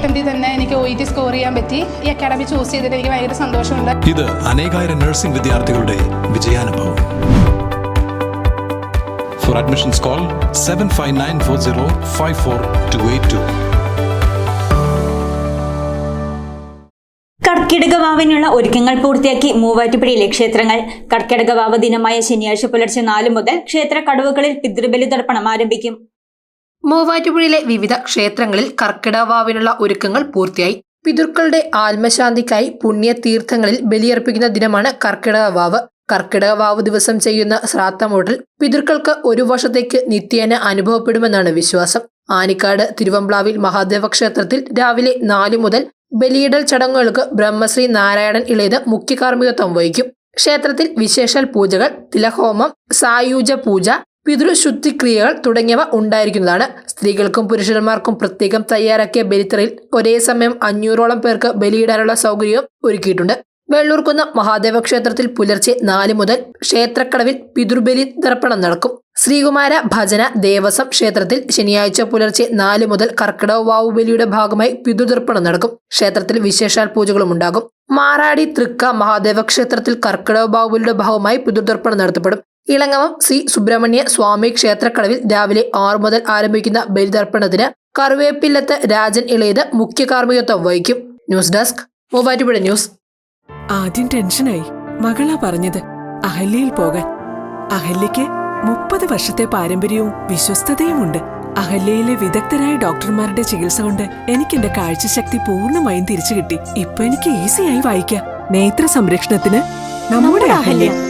അറ്റംപ്റ്റിൽ തന്നെ എനിക്ക് O E T score ചെയ്യാൻ പറ്റി. ഈ അക്കാഡമി ചൂസ് ചെയ്തിട്ട് എനിക്ക് ഭയങ്കര സന്തോഷമുണ്ട്. ഇത് അനേകായിരം നഴ്സിംഗ് വിദ്യാർത്ഥികളുടെ വിജയാനുഭവം. For admissions call seven five nine four zero five four two eight two കർക്കിടകവാവിനുള്ള ഒരുക്കങ്ങൾ പൂർത്തിയാക്കി മൂവാറ്റുപുഴയിലെ ക്ഷേത്രങ്ങൾ. കർക്കിടകവാവ് ദിനമായ ശനിയാഴ്ച പുലർച്ചെ നാല് മുതൽ ക്ഷേത്ര കടവുകളിൽ പിതൃബലി തർപ്പണം ആരംഭിക്കും. മൂവാറ്റുപുഴയിലെ വിവിധ ക്ഷേത്രങ്ങളിൽ കർക്കിടവാവിനുള്ള ഒരുക്കങ്ങൾ പൂർത്തിയായി. പിതൃക്കളുടെ ആത്മശാന്തിക്കായി പുണ്യതീർത്ഥങ്ങളിൽ ബലിയർപ്പിക്കുന്ന ദിനമാണ് കർക്കിടക വാവ് കർക്കിടക വാവ് ദിവസം ചെയ്യുന്ന ശ്രാത്തമൂട്ടൽ പിതൃക്കൾക്ക് ഒരു വർഷത്തേക്ക് നിത്യേന അനുഭവപ്പെടുമെന്നാണ് വിശ്വാസം. ആനിക്കാട് തിരുവമ്പ്ലാവിൽ മഹാദേവ ക്ഷേത്രത്തിൽ രാവിലെ നാലു മുതൽ ബലിയിടൽ ചടങ്ങുകൾക്ക് ബ്രഹ്മശ്രീ നാരായണൻ ഇളയത് മുഖ്യ കാർമ്മികത്വം വഹിക്കും. ക്ഷേത്രത്തിൽ വിശേഷാൽ പൂജകൾ തിലഹോമം സായൂജ പൂജ പിതൃശുദ്ധിക്രിയകൾ തുടങ്ങിയവ ഉണ്ടായിരിക്കുന്നതാണ്. സ്ത്രീകൾക്കും പുരുഷന്മാർക്കും പ്രത്യേകം തയ്യാറാക്കിയ ബലിത്തറയിൽ ഒരേ സമയം അഞ്ഞൂറോളം പേർക്ക് ബലിയിടാനുള്ള സൗകര്യവും ഒരുക്കിയിട്ടുണ്ട്. വെള്ളൂർക്കുന്ന് മഹാദേവ ക്ഷേത്രത്തിൽ പുലർച്ചെ നാല് മുതൽ ക്ഷേത്രക്കടവിൽ പിതൃബലി തർപ്പണം നടക്കും. ശ്രീകുമാര ഭജന ദേവസ്വം ക്ഷേത്രത്തിൽ ശനിയാഴ്ച പുലർച്ചെ നാല് മുതൽ കർക്കിടക വാവു ബലിയുടെ ഭാഗമായി പിതൃതർപ്പണം നടക്കും. ക്ഷേത്രത്തിൽ വിശേഷാൽ പൂജകളും ഉണ്ടാകും. മാറാടി തൃക്ക മഹാദേവ ക്ഷേത്രത്തിൽ കർക്കിടക ബാഹുബലിയുടെ ഭാഗമായി പിതൃതർപ്പണം നടത്തപ്പെടും. ഇളങ്ങവം ശ്രീ സുബ്രഹ്മണ്യ സ്വാമി ക്ഷേത്രക്കടവിൽ രാവിലെ ആറു മുതൽ ആരംഭിക്കുന്ന ബലിതർപ്പണത്തിന് കറുവേപ്പില്ലത്ത് രാജൻ ഇളയത് മുഖ്യ കാർമ്മികത്വം വഹിക്കും. News desk Muvattupuzha news. ആദ്യം ടെൻഷനായി. മകളാ പറഞ്ഞത് അഹല്യയിൽ പോകാൻ. അഹല്യയ്ക്ക് മുപ്പത് വർഷത്തെ പാരമ്പര്യവും വിശ്വസ്തതയുമുണ്ട്. അഹല്യയിലെ വിദഗ്ധരായ ഡോക്ടർമാരുടെ ചികിത്സ കൊണ്ട് എനിക്ക് എന്റെ കാഴ്ചശക്തി പൂർണമായും തിരിച്ചു കിട്ടി ഇപ്പൊ എനിക്ക് ഈസിയായി വായിക്കാം. നേത്ര സംരക്ഷണത്തിന് നമ്മുടെ Ahalya.